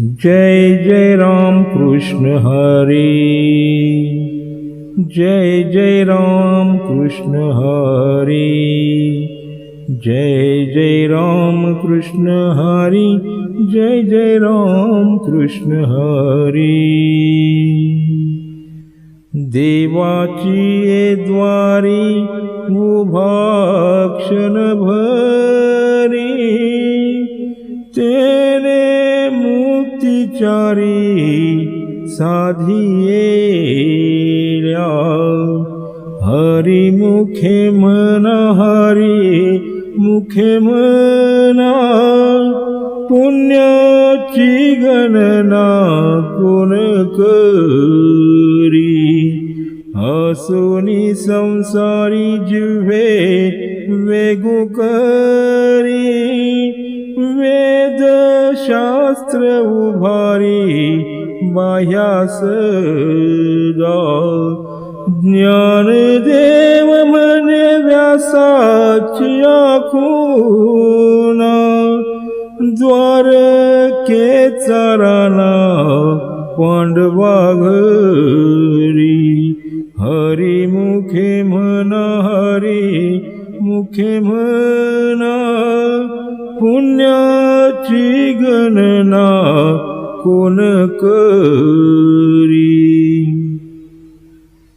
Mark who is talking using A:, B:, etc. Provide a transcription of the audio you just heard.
A: जय जय राम कृष्ण हरी। जय जय राम कृष्ण हरी। जय जय राम कृष्ण हरी। जय जय राम कृष्ण हरी। देवाची द्वारी उभा क्षण भरी। चारी साधियेल्या हरी मुखे मना हरी मुखे मना पुण्याची गणना कोण करी? असोनी संसारी जिव्हे वेगू करी। शास्त्र उभारी बाह्यास ज्ञान देव मन व्यासाची आखूना. द्वार के चाराना पांडवा घरी. हरी मुखे म्हणा हरी मुखे म्हणा पुण्याची गणना कोण करी?